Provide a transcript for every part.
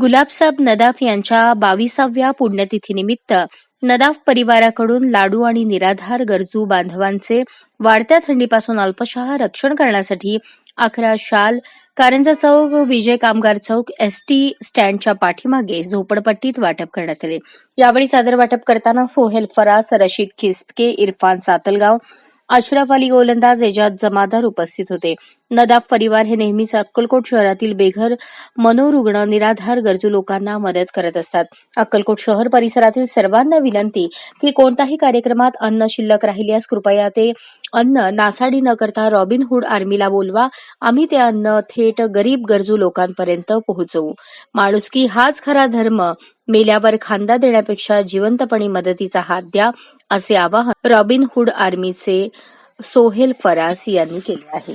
गुलाबसाब नदाफ यांच्या बावीसाव्या पुण्यतिथीनिमित्त नदाफ परिवाराकडून लाडू आणि निराधार गरजू बांधवांचे वाढत्या थंडीपासून अल्पशहा रक्षण करण्यासाठी अकरा शाल कारंजा चौक विजय कामगार चौक एसटी स्टँडच्या पाठीमागे झोपडपट्टीत वाटप करण्यात आले. यावेळी चादर वाटप करताना सोहेल फरास रशीद खिस्तके इरफान सातलगाव अशरफ अली गोलंदाज एजाज जमादार उपस्थित होते. नदाफ परिवार हे नेहमीच अक्कलकोट शहरातील बेघर मनोरुग्ण निराधार गरजू लोकांना मदत करत असतात. अक्कलकोट शहर परिसरातील सर्वांना विनंती की कोणताही कार्यक्रमात अन्न शिल्लक राहिल्यास कृपया ते अन्न नासाडी न करता रॉबिनहूड आर्मीला बोलवा. आम्ही ते अन्न थेट गरीब गरजू लोकांपर्यंत पोहोचवू. माणुसकी हाच खरा धर्म. मेल्यावर खांदा देण्यापेक्षा जिवंतपणी मदतीचा हात द्या. असे आवाहन रॉबिनहुड आर्मीचे सोहेल फरास यांनी केले आहे.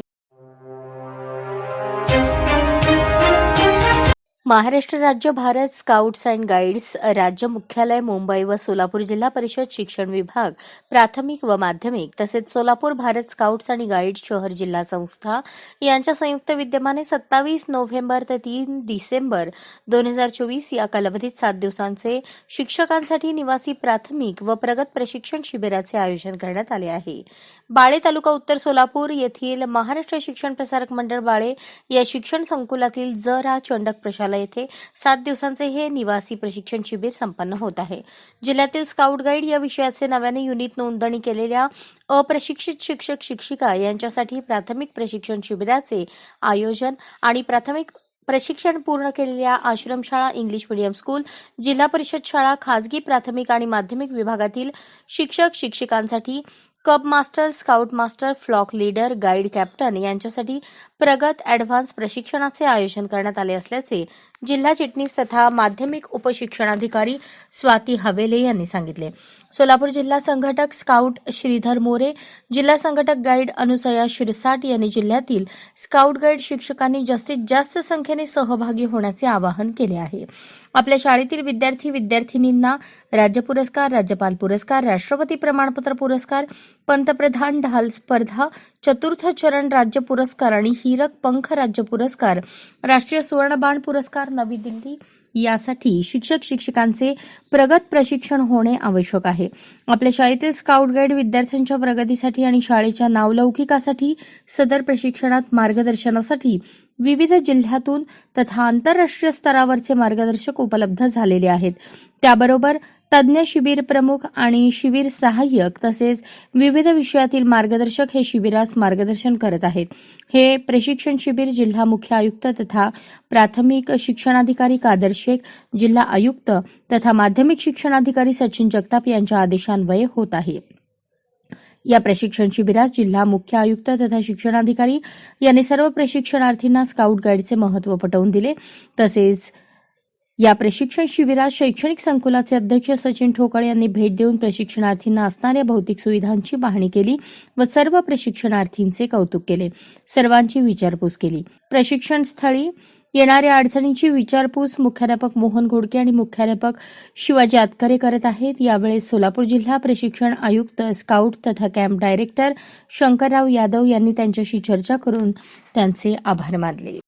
महाराष्ट्र राज्य भारत स्काउट्स अँड गाईड्स राज्य मुख्यालय मुंबई व सोलापूर जिल्हा परिषद शिक्षण विभाग प्राथमिक व माध्यमिक तसेच सोलापूर भारत स्काउट्स आणि गाईड्स शहर जिल्हा संस्था यांच्या संयुक्त विद्यमाने सत्तावीस नोव्हेंबर ते तीन डिसेंबर दोन हजार चोवीस या कालावधीत सात दिवसांचे शिक्षकांसाठी निवासी प्राथमिक व प्रगत प्रशिक्षण शिबिराचे आयोजन करण्यात आले आहे. बाळे तालुका उत्तर सोलापूर येथील महाराष्ट्र शिक्षण प्रसारक मंडळ बाळे या शिक्षण संकुलातील ज रा चंडक प्रशाला येथे सात दिवसांचे हे निवासी प्रशिक्षण शिबिर संपन्न होत आहे. जिल्ह्यातील स्काउट गाईड या विषयाचे नव्याने युनिट नोंदणी केलेल्या अप्रशिक्षित शिक्षक शिक्षिका यांच्यासाठी प्राथमिक प्रशिक्षण शिबिराचे आयोजन आणि प्राथमिक प्रशिक्षण पूर्ण केलेल्या आश्रमशाळा इंग्लिश मीडियम स्कूल जिल्हा परिषद शाळा खाजगी प्राथमिक आणि माध्यमिक विभागातील शिक्षक शिक्षिकांसाठी cub master scout master flock leader guide captain यांच्यासाठी प्रगत ॲडव्हान्स प्रशिक्षणाचे आयोजन करण्यात आले असल्याचे जिल्हा चिटणीस तथा माध्यमिक उपशिक्षणाधिकारी स्वाती हवेले यांनी सांगितले. सोलापूर जिल्हा संघटक स्काउट श्रीधर मोरे जिल्हा संघटक गाईड अनुसया शिरसाट यांनी जिल्ह्यातील स्काउट गाईड शिक्षकांनी जास्तीत जास्त संख्येने सहभागी होण्याचे आवाहन केले आहे. आपल्या शाळेतील विद्यार्थी विद्यार्थिनींना राज्य पुरस्कार राज्यपाल पुरस्कार राष्ट्रपती प्रमाणपत्र पुरस्कार पंतप्रधान ढाल स्पर्धा चतुर्थ चरण राज्य पुरस्कार आणि हीरक पंख राज्य पुरस्कार. राष्ट्रीय सुवर्णबाण पुरस्कार नवी दिल्ली. यासाठी शिक्षक शिक्षकांचे प्रगत प्रशिक्षण होणे आवश्यक आहे. आपल्या शाळेतील स्काउट गाईड विद्यार्थ्यांच्या प्रगतीसाठी आणि शाळेच्या नावलौकिकासाठी सदर प्रशिक्षणात मार्गदर्शनासाठी विविध जिल्ह्यातून तथा आंतरराष्ट्रीय स्तरावरचे मार्गदर्शक उपलब्ध झालेले आहेत. त्याबरोबर तज्ज्ञ शिबिर प्रमुख आणि शिबिर सहाय्यक तसेच विविध विषयातील मार्गदर्शक हे शिबिरास मार्गदर्शन करत आहेत. हे प्रशिक्षण शिबिर जिल्हा मुख्य आयुक्त तथा प्राथमिक शिक्षणाधिकारी कादर शेख जिल्हा आयुक्त तथा माध्यमिक शिक्षणाधिकारी सचिन जगताप यांच्या आदेशान्वये होत आहे. या प्रशिक्षण शिबिरास जिल्हा मुख्य आयुक्त तथा शिक्षणाधिकारी यांनी सर्व प्रशिक्षणार्थींना स्काउट गाईडचे महत्त्व पटवून दिले. तसेच या प्रशिक्षण शिबिरात शैक्षणिक संकुलाचे अध्यक्ष सचिन ठोकळे यांनी भेट देऊन प्रशिक्षणार्थींना असणाऱ्या भौतिक सुविधांची पाहणी केली व सर्व प्रशिक्षणार्थींचे कौतुक केले. सर्वांची विचारपूस केली. प्रशिक्षण स्थळी येणाऱ्या अडचणींची विचारपूस मुख्याध्यापक मोहन घोडके आणि मुख्याध्यापक शिवाजी आतकरे करत आहेत. यावेळेस सोलापूर जिल्हा प्रशिक्षण आयुक्त स्काउट तथा कॅम्प डायरेक्टर शंकरराव यादव यांनी त्यांच्याशी चर्चा करून त्यांचे आभार मानले.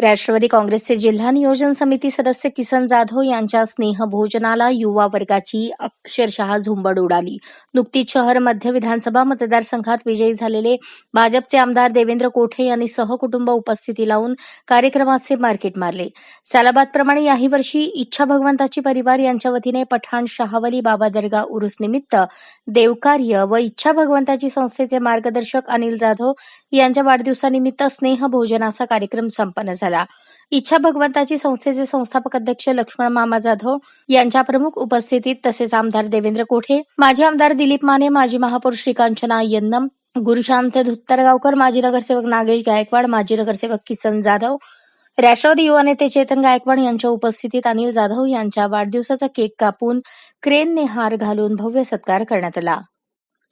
राष्ट्रवादी काँग्रेसचे जिल्हा नियोजन समिती सदस्य किसन जाधव यांच्या स्नेहभोजनाला युवा वर्गाची अक्षरशः झुंबड उडाली. नुकतीच शहर मध्य विधानसभा मतदारसंघात विजयी झालेले भाजपचे आमदार देवेंद्र कोठे यांनी सहकुटुंब उपस्थिती लावून कार्यक्रमाचे मार्केट मारले. सालाबादप्रमाणे याही वर्षी इच्छा भगवंताची परिवार यांच्या वतीने पठाण शहावली बाबा दर्गा उरुस निमित्त देवकार्य व इच्छा भगवंताची संस्थेचे मार्गदर्शक अनिल जाधव यांच्या वाढदिवसानिमित्त स्नेह भोजनाचा कार्यक्रम संपन्न झाला. इच्छा भगवंताची संस्थेचे संस्थापक अध्यक्ष लक्ष्मण मामा जाधव यांच्या प्रमुख उपस्थितीत तसेच आमदार देवेंद्र कोठे माजी आमदार दिलीप माने माजी महापौर श्रीकांचना यन्नम गुरुशांत धुत्तरगावकर माजी नगरसेवक नागेश गायकवाड माजी नगरसेवक किसन जाधव राष्ट्रवादी युवा नेते चेतन गायकवाड यांच्या उपस्थितीत अनिल जाधव यांच्या वाढदिवसाचा केक कापून क्रेनने हार घालून भव्य सत्कार करण्यात आला.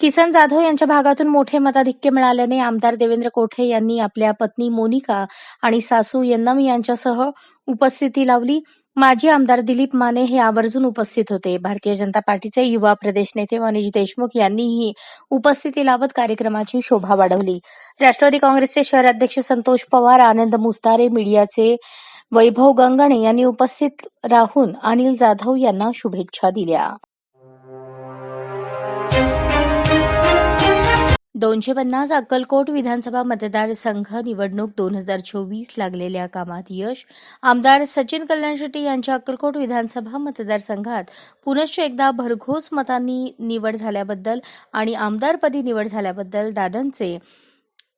किसन जाधव यांच्या भागातून मोठे मताधिक्य मिळाल्याने आमदार देवेंद्र कोठे यांनी आपल्या पत्नी मोनिका आणि सासू यन्नम यांच्यासह उपस्थिती लावली. माजी आमदार दिलीप माने हे आवर्जून उपस्थित होते. भारतीय जनता पार्टीचे युवा प्रदेश नेते मनीष देशमुख यांनीही उपस्थिती लावत कार्यक्रमाची शोभा वाढवली. राष्ट्रवादी काँग्रेसचे शहराध्यक्ष संतोष पवार आनंद मुस्तारे मीडियाचे वैभव गंगणे यांनी उपस्थित राहून अनिल जाधव यांना शुभेच्छा दिल्या. दोनशे पन्नास अक्कलकोट विधानसभा मतदारसंघ निवडणूक दोन हजार चोवीस लागलेल्या कामात यश. आमदार सचिन कल्याण शेट्टी यांच्या अक्कलकोट विधानसभा मतदारसंघात पुनश्च एकदा भरघोस मतांनी निवड झाल्याबद्दल आणि आमदारपदी निवड झाल्याबद्दल दादांचे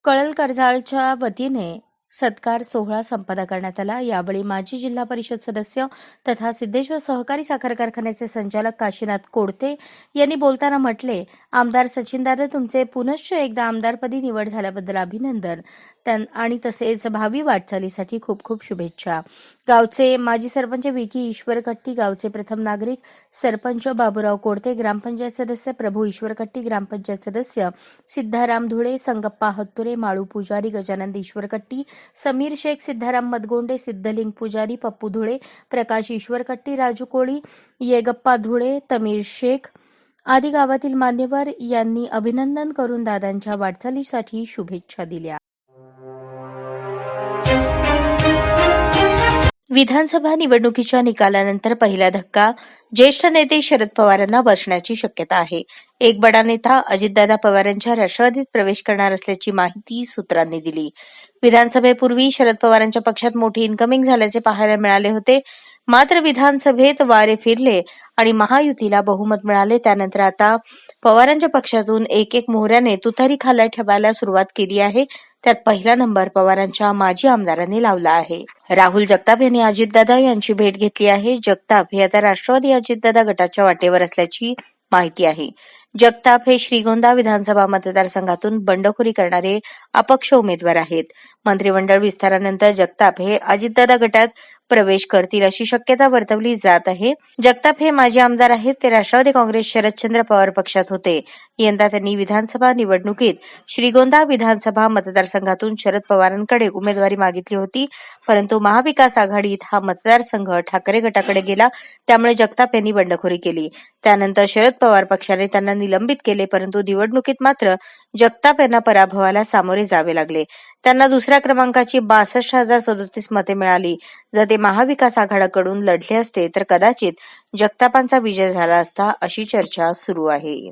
कळल कर्जाळच्या वतीने सत्कार सोहळा संपन्न करण्यात आला. यावेळी माजी जिल्हा परिषद सदस्य तथा सिद्धेश्वर सहकारी साखर कारखान्याचे संचालक काशीनाथ कोडते यांनी बोलताना म्हटले आमदार सचिन दादा तुमचे पुनश्च एकदा आमदारपदी निवड झाल्याबद्दल अभिनंदन. त्यां- आणि तसेच भावी वाटचालीसाठी खूप खूप शुभेच्छा. गावचे माजी सरपंच विकी ईश्वर कट्टी गावचे प्रथम नागरिक सरपंच बाबूराव कोडते ग्रामपंचायत सदस्य प्रभू ईश्वर कट्टी ग्रामपंचायत सदस्य सिद्धाराम धुळे संगप्पा हत्तुरे माळू पुजारी गजानंद ईश्वर कट्टी समीर शेख सिद्धाराम मदगोंडे सिद्धलिंग पुजारी पप्पू धुळे प्रकाश ईश्वर कट्टी राजू कोळी येगप्पा धुळे तमीर शेख आदी गावातील मान्यवर यांनी अभिनंदन करून दादांच्या वाटचालीसाठी शुभेच्छा दिल्या. विधानसभा निवडणुकीच्या निकालानंतर पहिला धक्का ज्येष्ठ नेते शरद पवारांना बसण्याची शक्यता आहे. एक बडा नेता अजितदादा पवारांच्या राष्ट्रवादीत प्रवेश करणार असल्याची माहिती सूत्रांनी दिली. विधानसभेपूर्वी शरद पवारांच्या पक्षात मोठी इन्कमिंग झाल्याचे पाहायला मिळाले होते. मात्र विधानसभेत वारे फिरले आणि महायुतीला बहुमत मिळाले. त्यानंतर आता पवारांच्या पक्षातून एक एक मोहऱ्याने तुतारी खाला ठेवायला सुरुवात केली आहे. त्यात पहिला नंबर पवारांच्या माजी आमदारांनी लावला आहे. राहुल जगताप यांनी अजितदादा यांची भेट घेतली आहे. जगताप हे आता राष्ट्रवादी अजितदादा गटाच्या वाटेवर असल्याची माहिती आहे. जगताप हे श्रीगोंदा विधानसभा मतदारसंघातून बंडखोरी करणारे अपक्ष उमेदवार आहेत. मंत्रिमंडळ विस्तारानंतर जगताप हे अजितदादा गटात प्रवेश करतील अशी शक्यता वर्तवली जात आहे. जगताप हे माजी आमदार आहेत ते राष्ट्रवादी काँग्रेस शरदचंद्र पवार पक्षात होते. यंदा त्यांनी विधानसभा निवडणुकीत श्रीगोंदा विधानसभा मतदारसंघातून शरद पवारांकडे उमेदवारी मागितली होती. परंतु महाविकास आघाडीत हा मतदारसंघ ठाकरे गटाकडे गेला त्यामुळे जगताप यांनी बंडखोरी केली. त्यानंतर शरद पवार पक्षाने त्यांना निलंबित केले परंतु निवडणुकीत मात्र जगताप यांना पराभवाला सामोरे जावे लागले. त्यांना दुसऱ्या क्रमांकाची बासष्ट हजार सदोतीस मते मिळाली. जर ते महाविकास आघाडीकडून लढले असते तर कदाचित जगतापांचा विजय झाला असता अशी चर्चा सुरू आहे.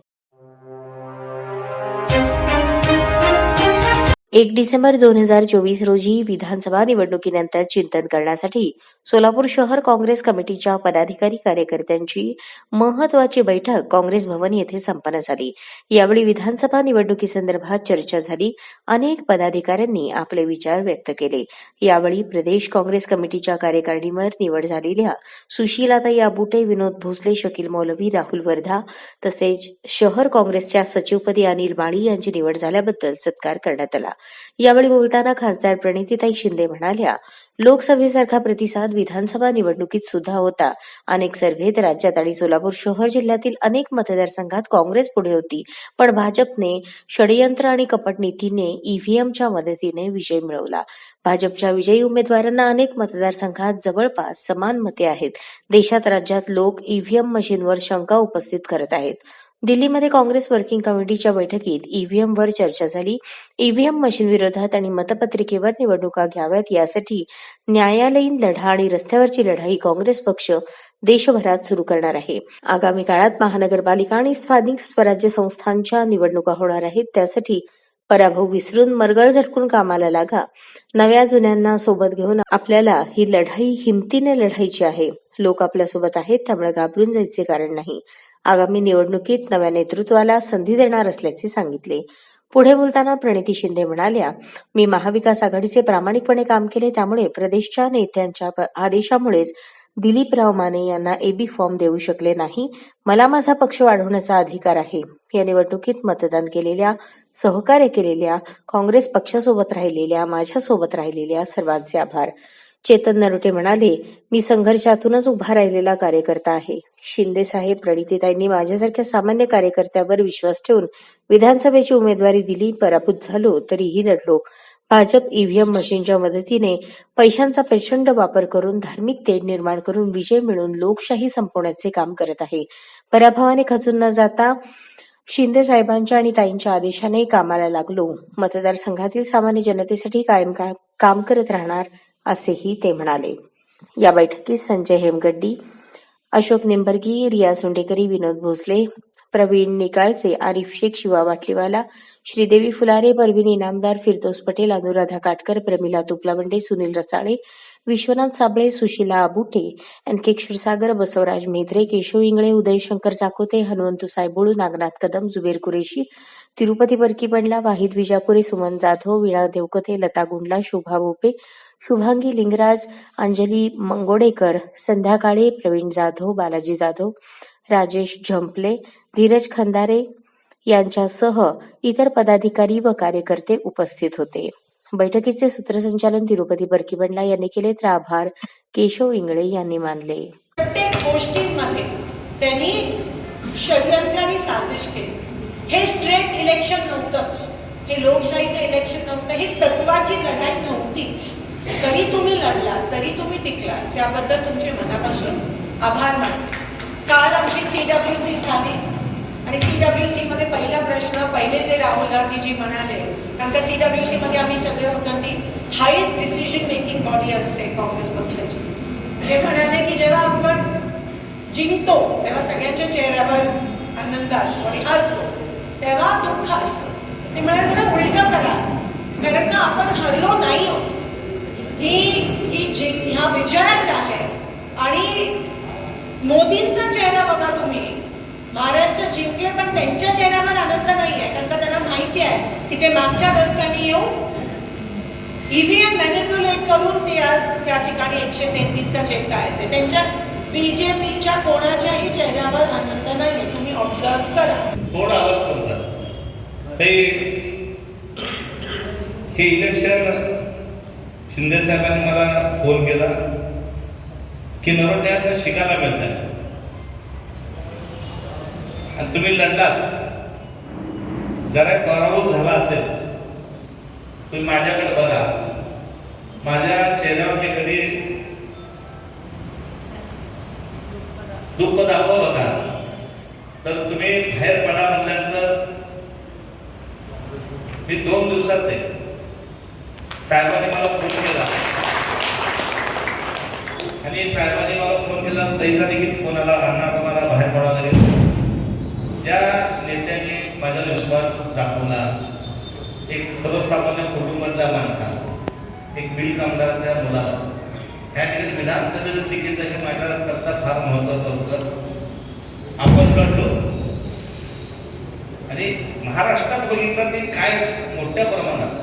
एक डिसेंबर दोन हजार चोवीस रोजी विधानसभा निवडणुकीनंतर चिंतन करण्यासाठी सोलापूर शहर काँग्रेस कमिटीच्या पदाधिकारी कार्यकर्त्यांची महत्वाची बैठक काँग्रेस भवन येथे संपन्न झाली. यावेळी विधानसभा निवडणुकीसंदर्भात चर्चा झाली. अनेक पदाधिकाऱ्यांनी आपले विचार व्यक्त केले. यावेळी प्रदेश काँग्रेस कमिटीच्या कार्यकारिणीवर निवड झालेल्या सुशीलाताई आबुटे विनोद भोसले शकील मौलवी राहुल वर्धा तसेच शहर काँग्रेसच्या सचिवपदी अनिल माळी यांची निवड झाल्याबद्दल सत्कार करण्यात आला. यावेळी बोलताना खासदार प्रणितीताई शिंदे म्हणाल्या लोकसभेसारखा प्रतिसाद विधानसभा निवडणुकीत सुद्धा होता. अनेक सर्व्हेत राज्यात आणि सोलापूर शहर जिल्ह्यातील अनेक मतदारसंघात काँग्रेस पुढे होती. पण भाजपने षडयंत्र आणि कपट नीतीने ईव्हीएमच्या मदतीने विजय मिळवला. भाजपच्या विजयी उमेदवारांना अनेक मतदारसंघात जवळपास समान मते आहेत. देशात राज्यात लोक ईव्हीएम मशीनवर शंका उपस्थित करत आहेत. दिल्लीमध्ये काँग्रेस वर्किंग कमिटीच्या बैठकीत ईव्हीएमवर चर्चा झाली. ईव्हीएम मशीन विरोधात आणि मतपत्रिकेवर निवडणुका घ्याव्यात यासाठी न्यायालयीन लढा आणि रस्त्यावरची लढाई काँग्रेस पक्ष देशभरात सुरू करणार आहे. आगामी काळात महानगरपालिका आणि स्थानिक स्वराज्य संस्थांच्या निवडणुका होणार आहेत. त्यासाठी पराभव विसरून मरगळ झटकून कामाला लागा. नव्या जुन्यांना सोबत घेऊन आपल्याला ही लढाई हिमतीने लढायची आहे. लोक आपल्यासोबत आहेत त्यामुळे घाबरून जायचे कारण नाही. आगामी निवडणुकीत नव्या नेतृत्वाला संधी देणार असल्याचे सांगितले. पुढे बोलताना प्रणिती शिंदे म्हणाल्या मी महाविकास आघाडीचे प्रामाणिकपणे काम केले त्यामुळे प्रदेशच्या नेत्यांच्या प- आदेशामुळेच दिलीपराव माने यांना एबी फॉर्म देऊ शकले नाही. मला माझा पक्ष वाढवण्याचा अधिकार आहे. या निवडणुकीत मतदान केलेल्या सहकार्य केलेल्या काँग्रेस पक्षासोबत राहिलेल्या माझ्यासोबत राहिलेल्या सर्वांचे आभार. चेतन नरोटे म्हणाले मी संघर्षातूनच उभा राहिलेला कार्यकर्ता आहे. शिंदेसाहेब प्रणितीताईंनी माझ्यासारख्या सामान्य कार्यकर्त्यावर विश्वास ठेवून विधानसभेची उमेदवारी दिली पराभूत झालो तरीही लढलो. भाजप ईव्हीएम मशीनच्या मदतीने पैशांचा प्रचंड वापर करून धार्मिक तेढ निर्माण करून विजय मिळवून लोकशाही संपवण्याचे काम करत आहे. पराभवाने खचून न जाता शिंदे साहेबांच्या आणि ताईंच्या आदेशाने कामाला लागलो. मतदारसंघातील सामान्य जनतेसाठी कायम काम करत राहणार असेही ते म्हणाले. या बैठकीत संजय हेमगड्डी अशोक निंबर्गी रिया सोंडेकरी विनोद भोसले प्रवीण निकाळचे आरिफ शेख शिवा वाटलीवाला श्रीदेवी फुलारे परवीन इनामदार फिरदोस पटेल अनुराधा काटकर प्रमिला तुपलावंडे सुनील रसाळे विश्वनाथ साबळे सुशीला आबुटे एन के क्षीरसागर बसवराज मेद्रे केशव इंगळे उदयशंकर चाकोते हनुमंतू सायबोळू नागनाथ कदम जुबेर कुरेशी तिरुपती बरकी बंडला वाहिद विजापुरे सुमन जाधव वीणा देवकथे लता गुंडला शोभा भोपे शुभांगी लिंगराज अंजली मंगोडेकर संध्या काळे प्रवीण जाधव बालाजी जाधव राजेश झंपले धीरज खंदारे यांच्यासह इतर पदाधिकारी व कार्यकर्ते उपस्थित होते. बैठकीचे सूत्रसंचालन तिरुपती बरकीबंडला यांनी केले तर आभार केशव इंगळे यांनी मानले. प्रत्येक गोष्टींमध्ये त्यांनी षडयंत्र आणि साजिश केली. हे स्ट्रेट इलेक्शन नव्हतंच. हे लोकशाहीचं इलेक्शन नव्हतं. ही तत्वाची लढाई नव्हतीच. तरी तुम्ही लढला तरी तुम्ही टिकला त्याबद्दल तुमचे मनापासून आभार मानले काल आमची सी डब्ल्यूसी झाली. आणि सी डब्ल्यूसी मध्ये पहिला प्रश्न पहिले जे राहुल गांधीजी म्हणाले कारण का सीडब्ल्यूसी मध्ये आम्ही सगळे होतो ती हायेस्ट डिसिजन मेकिंग बॉडी असते काँग्रेस पक्षाची. हे म्हणाले की जेव्हा आपण जिंकतो तेव्हा सगळ्यांच्या चेहऱ्यावर आनंद असतो आणि हरतो. तेव्हा दुःख असतं. ते म्हणाले जरा उलट करा. कारण का आपण हरलो नाही होतो ही ही जी ह्या विजयाच आहे. आणि मोदींचा चेहरा बघा तुम्ही. महाराष्ट्र जिंकले पण त्यांच्या चेहऱ्यावर आनंद नाही आहे कारण का त्यांना माहिती आहे की ते मागच्या दशकांनी येऊन ईव्हीएम मॅनिप्युलेट करून ते आज त्या ठिकाणी एकशे तेहतीसचा चेक आहेत ते त्यांच्या बीजेपीच्या कोणाच्याही चेहऱ्यावर आनंद नाही तुम्ही ऑब्झर्व करा. थोडा आवाज करतात? ते हे इलेक्शन शिंदे साहेबांनी मला फोन केला की नरोट्यात शिकायला मिळतं आणि तुम्ही लढलात. जरा पराभूत झाला असेल तुम्ही माझ्याकडे बघा. माझ्या चेहऱ्यावर मी कधी दुःख दाखवलं का तर तुम्ही बाहेर पडा म्हटल्यानंतर मी दोन दिवसात नाही साहेबांनी मला फोन केला. आणि साहेबांनी मला फोन केला तैसा देखील फोन आला अण्णा तुम्हाला बाहेर पडावं लागेल. ज्या नेत्यांनी माझा विश्वास दाखवला एक सर्वसामान्य कुटुंबातल्या माणसा एक बिल कामगाराच्या मुलाला ह्या ठिकाणी विधानसभेचं तिकीट हे माझ्याकरता फार महत्वाचं होतं. आपण लढलो आणि महाराष्ट्रात बघितलं ते काय मोठ्या प्रमाणात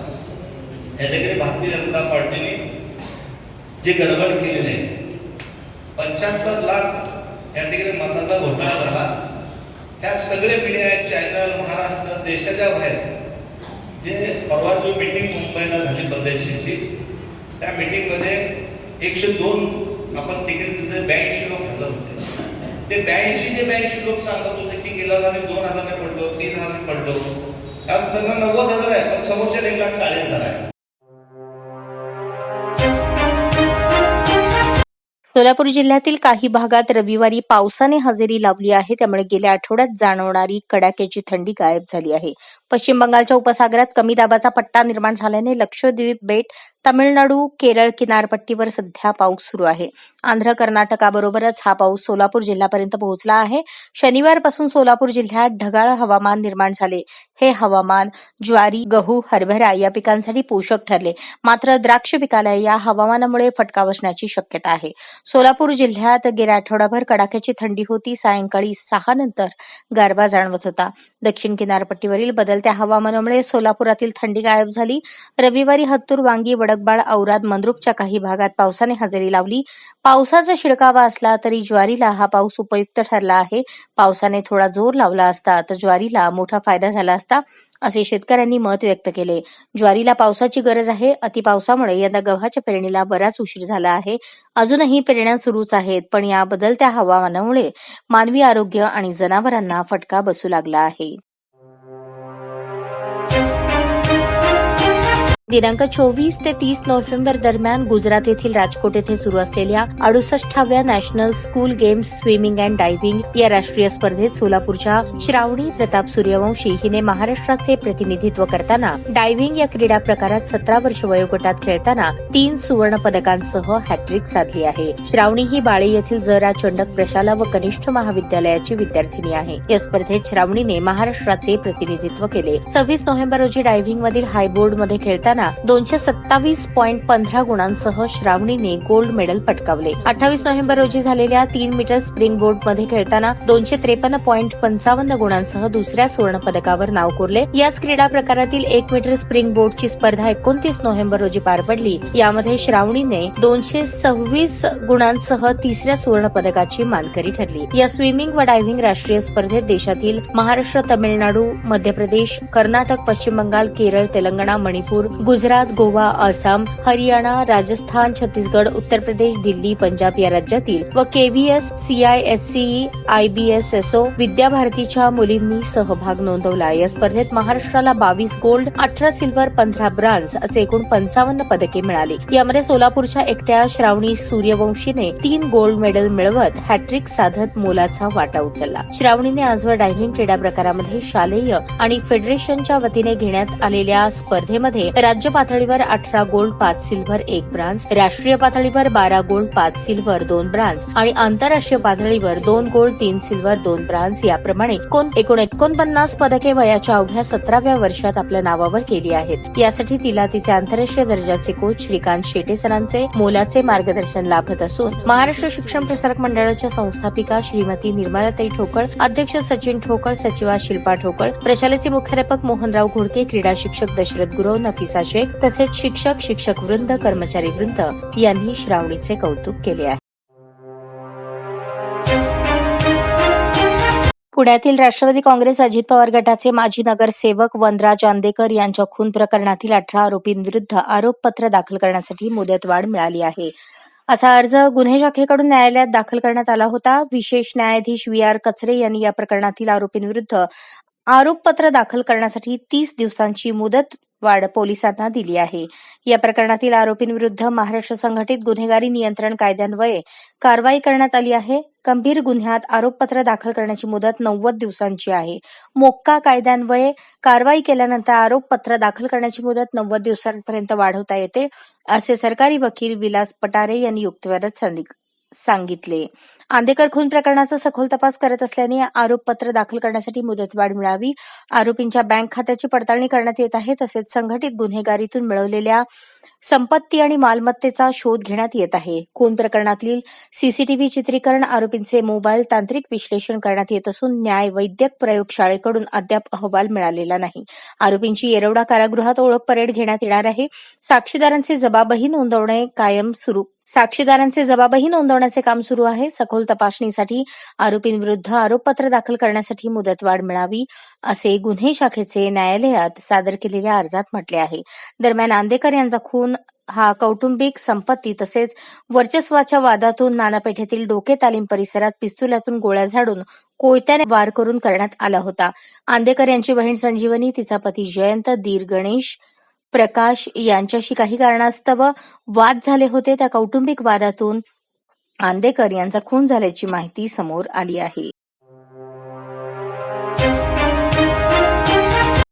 या ठिकाणी भारतीय जनता पार्टीने जे गडबड केलेली आहे पंच्याहत्तर लाख या ठिकाणी मताचा घोटाळा झाला. ह्या सगळे मीडिया आहेत चॅनल महाराष्ट्र देशाच्या बाहेर. जे परवा जो मीटिंग मुंबईला झाली परदेशीची त्या मिटिंगमध्ये एकशे दोन आपण तिकीट तिथे ब्याऐंशी लोक हजर होते. ते ब्याऐंशी जे ब्याऐंशी लोक सांगत होते की गेला आम्ही दोन हजारने पडलो तीन हजारने पडलो. त्याच त्यांना नव्वद हजार आहे पण समोरच्या एक लाख चाळीस हजार आहे. सोलापूर जिल्ह्यातील काही भागात रविवारी पावसाने हजेरी लावली आहे. त्यामुळे गेल्या आठवड्यात जाणवणारी कडाक्याची थंडी गायब झाली आहे. पश्चिम बंगालच्या उपसागरात कमी दाबाचा पट्टा निर्माण झाल्याने लक्षद्वीप बेट तामिळनाडू केरळ किनारपट्टीवर सध्या पाऊस सुरू आहे. आंध्र कर्नाटकाबरोबरच हा पाऊस सोलापूर जिल्ह्यापर्यंत पोहोचला आहे. शनिवारपासून सोलापूर जिल्ह्यात ढगाळ हवामान निर्माण झाले. हे हवामान ज्वारी गहू हरभरा या पिकांसाठी पोषक ठरले. मात्र द्राक्ष पिकाला या हवामानामुळे फटका बसण्याची शक्यता आहे. सोलापूर जिल्ह्यात गेल्या आठवडाभर कडाक्याची थंडी होती. सायंकाळी सहा नंतर गारवा जाणवत होता. दक्षिण किनारपट्टीवरील बदलत्या हवामानामुळे सोलापुरातील थंडी गायब झाली. रविवारी हत्तूर वांगी वडकबाळ औराद मंद्रुपच्या काही भागात पावसाने हजेरी लावली. पावसाचा शिडकावा असला तरी ज्वारीला हा पाऊस उपयुक्त ठरला आहे. पावसाने थोडा जोर लावला असता तर ज्वारीला मोठा फायदा झाला असता. असे शेतकऱ्यांनी मत व्यक्त केले. ज्वारीला पावसाची गरज आहे. अतिपावसामुळे यंदा गव्हाच्या पेरणीला बराच उशीर झाला आहे. अजूनही पेरण्या सुरूच आहेत पण या बदलत्या हवामानामुळे मानवी आरोग्य आणि जनावरांना फटका बसू लागला आहे. दिनांक चोवीस ते तीस नोव्हेंबर दरम्यान गुजरात येथील राजकोट येथे सुरू असलेल्या अडुसष्टाव्या national school games swimming and diving या राष्ट्रीय स्पर्धेत सोलापूरच्या श्रावणी प्रताप सूर्यवंशी हिने महाराष्ट्राचे प्रतिनिधित्व करताना डायव्हिंग या क्रीडा प्रकारात सतरा वर्ष वयोगटात खेळताना तीन सुवर्ण पदकांसह हॅट्रिक साधली आहे. श्रावणी ही बाळे येथील जरा चंडक प्रशाला व कनिष्ठ महाविद्यालयाची विद्यार्थिनी आहे. या स्पर्धेत श्रावणीने महाराष्ट्राचे प्रतिनिधित्व केले. सव्वीस नोव्हेंबर रोजी डायव्हिंग मधील हायबोर्ड असताना दोनशे सत्तावीस पॉईंट पंधरा गुणांसह श्रावणीने गोल्ड मेडल पटकावले. अठ्ठावीस नोव्हेंबर रोजी झालेल्या तीन मीटर स्प्रिंग बोर्डमध्ये खेळताना दोनशे त्रेपन्न पॉईंट पंचावन्न गुणांसह दुसऱ्या सुवर्ण पदकावर नाव कोरले. याच क्रीडा प्रकारातील एक मीटर स्प्रिंग बोर्डची स्पर्धा एकोणतीस नोव्हेंबर रोजी पार पडली. यामध्ये श्रावणीने दोनशे सव्वीस गुणांसह तिसऱ्या सुवर्ण पदकाची मानकरी ठरली. या स्विमिंग व डायव्हिंग राष्ट्रीय स्पर्धेत देशातील महाराष्ट्र तमिळनाडू मध्य प्रदेश कर्नाटक पश्चिम बंगाल केरळ तेलंगणा मणिपूर गुजरात गोवा आसाम हरियाणा राजस्थान छत्तीसगड उत्तर प्रदेश दिल्ली पंजाब या राज्यातील व केव्हीएस सीआयएससीई आयबीएसएसओ विद्याभारतीच्या मुलींनी सहभाग नोंदवला. या स्पर्धेत महाराष्ट्राला बावीस गोल्ड अठरा सिल्वर पंधरा ब्रांझ असे एकूण पंचावन्न पदके मिळाली. यामध्ये सोलापूरच्या एकट्या श्रावणी सूर्यवंशीने तीन गोल्ड मेडल मिळवत हॅट्रिक साधत मोलाचा वाटा उचलला. श्रावणीने आजवर डायव्हिंग क्रीडा प्रकारामध्ये शालेय आणि फेडरेशनच्या वतीने घेण्यात आलेल्या स्पर्धेमध्ये राज्य पातळीवर अठरा गोल्ड पाच सिल्वर एक ब्रांझ. राष्ट्रीय पातळीवर बारा गोल्ड पाच सिल्वर दोन ब्रांझ. आणि आंतरराष्ट्रीय पातळीवर दोन गोल्ड तीन सिल्वर दोन ब्रांझ याप्रमाणे एकूण एकोणपन्नास पदके वयाच्या अवघ्या सतराव्या वर्षात आपल्या नावावर केली आहेत. यासाठी तिला तिचे आंतरराष्ट्रीय दर्जाचे कोच श्रीकांत शेटे सरांचे मोलाचे मार्गदर्शन लाभत असून महाराष्ट्र शिक्षण प्रसारक मंडळाच्या संस्थापिका श्रीमती निर्मलाताई ठोकळ अध्यक्ष सचिन ठोकळ सचिवा शिल्पा ठोकळ प्रशालेचे मुख्याध्यापक मोहनराव घोडके क्रीडा शिक्षक दशरथ गुरव नफिसा शेख तसेच शिक्षक शिक्षक वृंद कर्मचारी वृंद यांनी श्रावणीचे कौतुक केले आहे. पुण्यातील राष्ट्रवादी काँग्रेस अजित पवार गटाचे माजी नगरसेवक वनराज आंदेकर यांच्या खून प्रकरणातील अठरा आरोपींविरुद्ध आरोपपत्र दाखल करण्यासाठी मुदतवाढ मिळाली आहे. असा अर्ज गुन्हे शाखेकडून न्यायालयात दाखल करण्यात आला होता. विशेष न्यायाधीश व्ही आर कचरे यांनी या प्रकरणातील आरोपींविरुद्ध आरोपपत्र दाखल करण्यासाठी तीस दिवसांची मुदत वाढ पोलिसांना दिली आहे. या प्रकरणातील आरोपींविरुद्ध महाराष्ट्र संघटित गुन्हेगारी नियंत्रण कायद्यान्वये कारवाई करण्यात आली आहे. गंभीर गुन्ह्यात आरोपपत्र दाखल करण्याची मुदत नव्वद दिवसांची आहे. मोक्का कायद्यान्वये कारवाई केल्यानंतर आरोपपत्र दाखल करण्याची मुदत नव्वद दिवसांपर्यंत वाढवता येते असे सरकारी वकील विलास पटारे यांनी युक्तिवादात सांगित- सांगितले. आंदेकर खून प्रकरणाचा सखोल तपास करत असल्याने आरोपपत्र दाखल करण्यासाठी मुदतवाढ मिळावी. आरोपींच्या बँक खात्याची पडताळणी करण्यात येत आहे तसेच संघटित गुन्हेगारीतून मिळवलेल्या संपत्ती आणि मालमत्तेचा शोध घेण्यात येत आहे. खून प्रकरणातील सीसीटीव्ही चित्रीकरण आरोपींचे मोबाईल तांत्रिक विश्लेषण करण्यात येत असून न्याय वैद्यक प्रयोगशाळेकडून अद्याप अहवाल मिळालेला नाही. आरोपींची येरवडा कारागृहात ओळख परेड घेण्यात येणार आहे. साक्षीदारांचे जबाबही नोंदवणे कायम सुरू साक्षीदारांचे जबाबही नोंदवण्याचे काम सुरू आहे. सखोल तपासणीसाठी आरोपींविरुद्ध आरोपपत्र दाखल करण्यासाठी मुदतवाढ मिळावी असे गुन्हे शाखेचे न्यायालयात सादर केलेल्या अर्जात म्हटले आहे. दरम्यान आंदेकर यांचा खून हा कौटुंबिक संपत्ती तसेच वर्चस्वाच्या वादातून नानापेठेतील डोके तालीम परिसरात पिस्तुल्यातून गोळ्या झाडून कोयत्याने वार करून करण्यात आला होता. आंदेकर यांची बहीण संजीवनी तिचा पती जयंत दीर गणेश प्रकाश यांच्याशी काही कारणास्तव वाद झाले होते. त्या कौटुंबिक वादातून आंदेकर यांचा खून झाल्याची माहिती समोर आली आहे.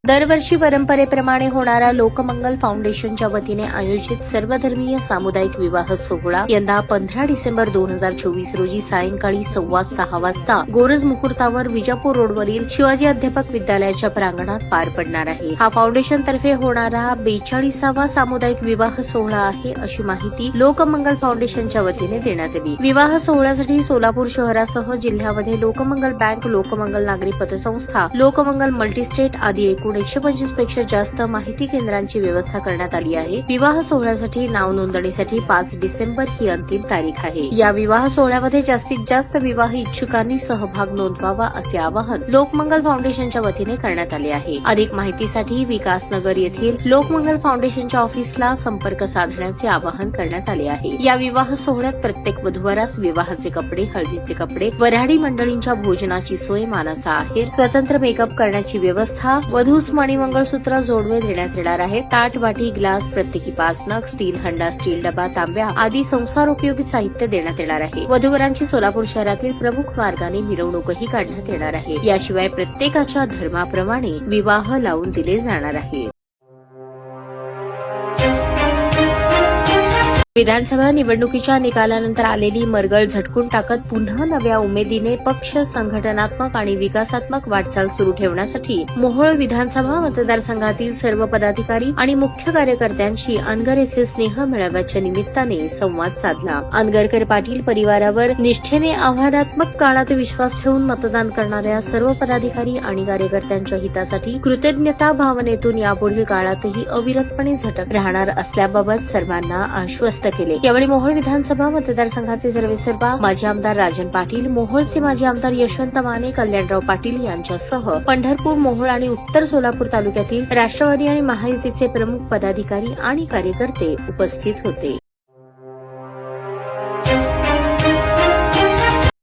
दरवर्षी परंपरेप्रमाणे होणारा लोकमंगल फाउंडेशनच्या वतीने आयोजित सर्वधर्मीय सामुदायिक विवाह सोहळा यंदा पंधरा डिसेंबर दोन हजार चोवीस रोजी सायंकाळी सव्वा सहा वाजता गोरज मुहूर्तावर विजापूर रोडवरील शिवाजी अध्यापक विद्यालयाच्या प्रांगणात पार पडणार आहे. हा फाउंडेशन तर्फे होणारा बेचाळीसावा सामुदायिक विवाह सोहळा आहे अशी माहिती लोकमंगल फाउंडेशनच्या वतीने देण्यात आली. विवाह सोहळ्यासाठी सोलापूर शहरासह जिल्ह्यामध्ये लोकमंगल बँक लोकमंगल नागरी पतसंस्था लोकमंगल मल्टीस्टेट आदी एकूण एकशे पंचवीसपेक्षा जास्त माहिती केंद्रांची व्यवस्था करण्यात आली आहे. विवाह सोहळ्यासाठी नाव नोंदणीसाठी पाच डिसेंबर ही अंतिम तारीख आहे. या विवाह सोहळ्यामध्ये जास्तीत जास्त विवाह इच्छुकांनी सहभाग नोंदवावा असे आवाहन लोकमंगल फाउंडेशनच्या वतीने करण्यात आले आहे. अधिक माहितीसाठी विकासनगर येथील लोकमंगल फाउंडेशनच्या ऑफिसला संपर्क साधण्याचे आवाहन करण्यात आले आहे. या विवाह सोहळ्यात प्रत्येक बुधवारास विवाहाचे कपडे हळदीचे कपडे वऱ्हाडी मंडळींच्या भोजनाची सोय मानाचा आहे. स्वतंत्र मेकअप करण्याची व्यवस्था वधू कुसुम आणि मंगळसूत्र जोडवे देण्यात येणार आहे. ताट वाटी ग्लास प्रत्येकी पाच नग स्टील हंडा स्टील डबा तांब्या आदी संसार उपयोगी साहित्य देण्यात येणार आहे. वधूवरांची सोलापूर शहरातील प्रमुख मार्गाने मिरवणूकही काढण्यात येणार आहे. याशिवाय प्रत्येकाच्या धर्माप्रमाणे विवाह लावून दिले जाणार आहे. विधानसभा निवडणुकीच्या निकालानंतर आलेली मरगळ झटकून टाकत पुन्हा नव्या उमेदीने पक्ष संघटनात्मक आणि विकासात्मक वाटचाल सुरू ठेवण्यासाठी मोहोळ विधानसभा मतदारसंघातील सर्व पदाधिकारी आणि मुख्य कार्यकर्त्यांशी अनगर येथे स्नेह मेळाव्याच्या निमित्ताने संवाद साधला. अनगरकर पाटील परिवारावर निष्ठेने आव्हानात्मक काळात विश्वास ठेवून मतदान करणाऱ्या सर्व पदाधिकारी आणि कार्यकर्त्यांच्या हितासाठी कृतज्ञता भावनेतून यापुढील काळातही अविरतपणे झटक राहणार असल्याबाबत सर्वांना आश्वस्त केले. यावेळी मोहोळ विधानसभा मतदारसंघाचे सर्वेसर्वा माजी आमदार राजन पाटील मोहोळचे माजी आमदार यशवंत माने कल्याणराव पाटील यांच्यासह पंढरपूर मोहोळ आणि उत्तर सोलापूर तालुक्यातील राष्ट्रवादी आणि महायुतीचे प्रमुख पदाधिकारी आणि कार्यकर्ते उपस्थित होते.